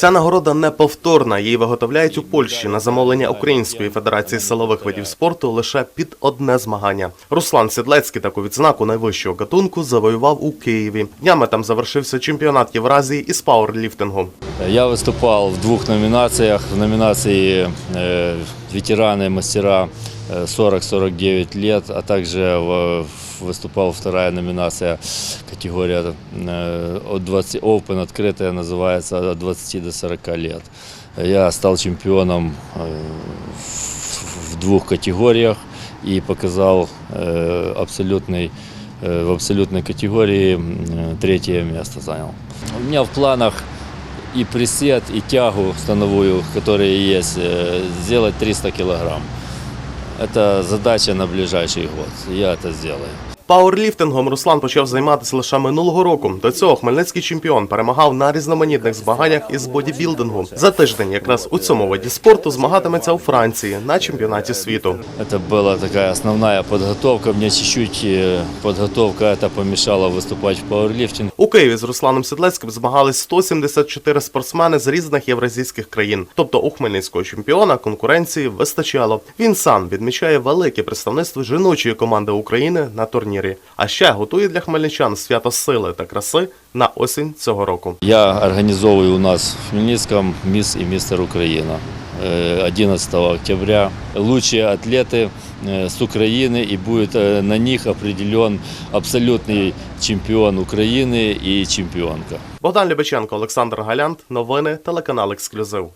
Ця нагорода неповторна. Її виготовляють у Польщі на замовлення Української федерації силових видів спорту лише під одне змагання. Руслан Сідлецький таку відзнаку найвищого гатунку завоював у Києві. Днями там завершився чемпіонат Євразії із пауерліфтингу. Я выступал в двух номинациях. В номинации э, ветераны, мастера э, 40-49 лет, а также выступала вторая номинация, категория э, от 20 Open, открытая, называется от 20 до 40 лет. Я стал чемпионом э, в- двух категориях и показал э, абсолютный, э, в абсолютной категории третье место занял. У меня в планах и присед, и тягу становую, которые есть, э, сделать 300 килограмм. Это задача на ближайший год. Я это сделаю. Пауерліфтингом Руслан почав займатися лише минулого року. До цього хмельницький чемпіон перемагав на різноманітних змаганнях із бодібілдингу. За тиждень, якраз у цьому виді спорту, змагатиметься у Франції на чемпіонаті світу. Это была такая основная подготовка. Мне чуть-чуть э, подготовка это помешала выступать в пауэрлифтинг. У Києві з Русланом Сідлецьким змагались 174 спортсмени з різних євразійських країн. Тобто у хмельницького чемпіона конкуренції вистачало. Він сам відмічає велике представництво жіночої команди України на турнірі. А ще готує для хмельничан свято сили та краси на осінь цього року. Я организовываю у нас в Хмельницком мисс и мистер Украина. Э, 11 октября лучшие атлеты э, с Украины и будет э, на них определен абсолютный чемпион Украины и чемпионка. Богдан Любиченко, Олександр Галянт. Новини телеканал Ексклюзив.